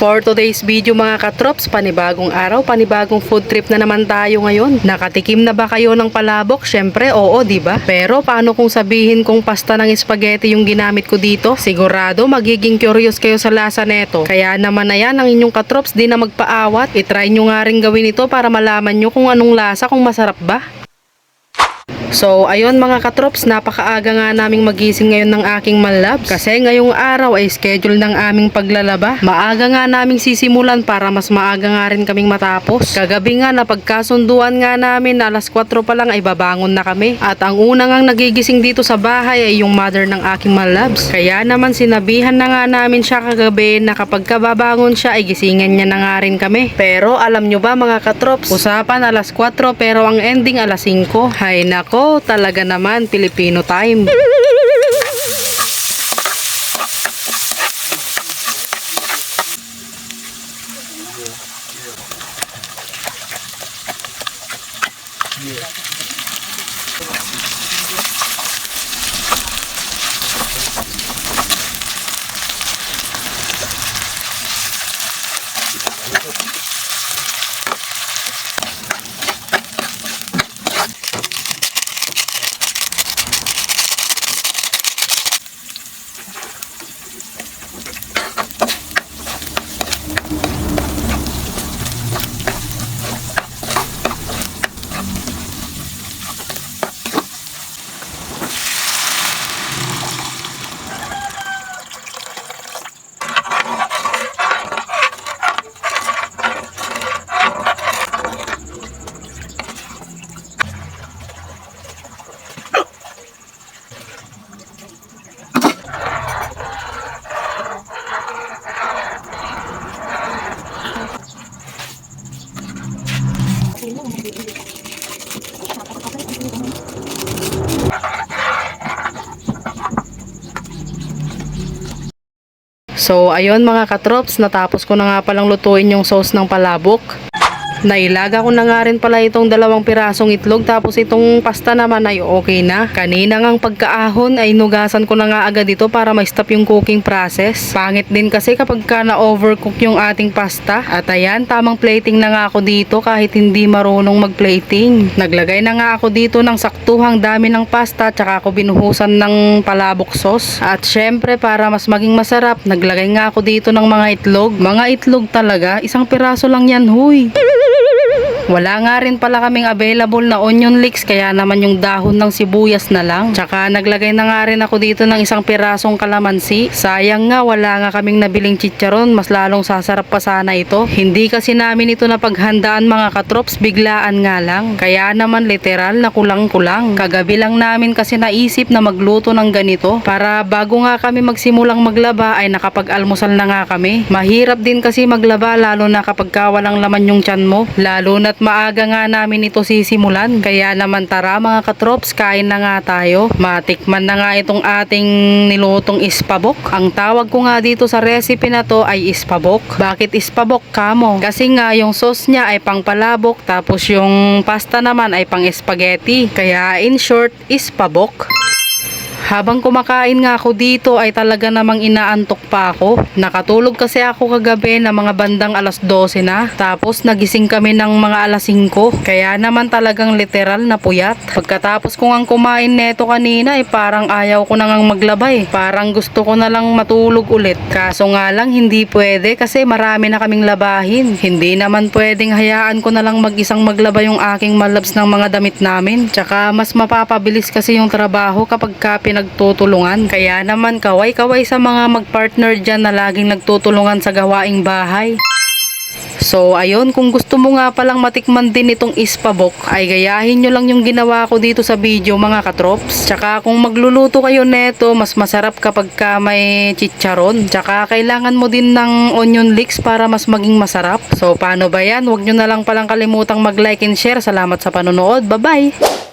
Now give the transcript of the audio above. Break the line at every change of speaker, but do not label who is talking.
For today's video mga katrops, panibagong araw, panibagong food trip na naman tayo ngayon. Nakatikim na ba kayo ng palabok? Syempre, oo, di ba? Pero paano kung sabihin kung pasta ng spaghetti yung ginamit ko dito? Sigurado magiging curious kayo sa lasa neto. Kaya naman na yan ang inyong katrops, di na magpaawat. I-try nyo nga rin gawin ito para malaman nyo kung anong lasa, kung masarap ba. So, ayun mga katrops, napakaaga nga naming magising ngayon ng aking malab. Kasi ngayong araw ay schedule ng aming paglalaba. Maaga nga naming sisimulan para mas maaga nga rin kaming matapos. Kagabi nga na pagkasunduan nga namin na alas 4 pa lang ay babangon na kami. At ang una nga nagigising dito sa bahay ay yung mother ng aking malabs. Kaya naman sinabihan na nga namin siya kagabi na kapag kababangon siya ay gisingan niya na nga rin kami. Pero alam nyo ba mga katrops, usapan alas 4 pero ang ending alas 5. Hay nako, talaga naman Filipino time. So, ayun mga katrops, natapos ko na nga palang lutuin yung sauce ng palabok. Nailaga ko na nga rin pala itong dalawang pirasong itlog tapos itong pasta naman ay okay na. Kanina ngang pagkaahon ay nugasan ko na nga agad ito para ma-stop yung cooking process. Pangit din kasi kapag ka na-overcook yung ating pasta. At ayan, tamang plating na nga ako dito kahit hindi marunong mag-plating. Naglagay na nga ako dito ng saktuhang dami ng pasta tsaka ako binuhusan ng palabok sauce. At syempre para mas maging masarap, naglagay nga ako dito ng mga itlog. Mga itlog talaga, isang piraso lang yan huy. Wala nga rin pala kaming available na onion leeks kaya naman yung dahon ng sibuyas na lang. Tsaka naglagay na nga rin ako dito ng isang pirasong kalamansi. Sayang nga wala nga kaming nabiling chicharon, mas lalong sasarap pa sana ito. Hindi kasi namin ito napaghandaan mga katrops, biglaan nga lang. Kaya naman literal na kulang-kulang. Kagabi lang namin kasi naisip na magluto ng ganito para bago nga kami magsimulang maglaba ay nakapag-almusal na nga kami. Mahirap din kasi maglaba lalo na kapag ka walang laman yung tiyan mo. Lalo na't maaga nga namin ito sisimulan. Kaya naman tara mga katrops, kain na nga tayo. Matikman na nga itong ating nilutong ispabok. Ang tawag ko nga dito sa recipe na to ay ispabok. Bakit ispabok kamo? Kasi nga yung sauce niya ay pang palabok tapos yung pasta naman ay pang spaghetti. Kaya in short, ispabok. Habang kumakain nga ako dito ay talaga namang inaantok pa ako. Nakatulog kasi ako kagabi na mga bandang alas 12 na. Tapos nagising kami ng mga alas 5. Kaya naman talagang literal na puyat. Pagkatapos ko ngang kumain neto kanina ay parang ayaw ko na ngang maglaba eh. Parang gusto ko na lang matulog ulit. Kaso nga lang hindi pwede kasi marami na kaming labahin. Hindi naman pwedeng hayaan ko na lang mag-isang maglaba yung aking malabs ng mga damit namin. Tsaka mas mapapabilis kasi yung trabaho kapag ka pinagtutulungan. Kaya naman kaway-kaway sa mga magpartner dyan na laging nagtutulungan sa gawaing bahay. So ayun, kung gusto mo nga palang matikman din itong ispabok, ay gayahin nyo lang yung ginawa ko dito sa video mga katrops. Tsaka kung magluluto kayo neto, mas masarap kapag ka may chicharon. Tsaka kailangan mo din ng onion leeks para mas maging masarap. So paano ba yan? Huwag nyo na lang palang kalimutang mag-like and share. Salamat sa panonood. Bye-bye!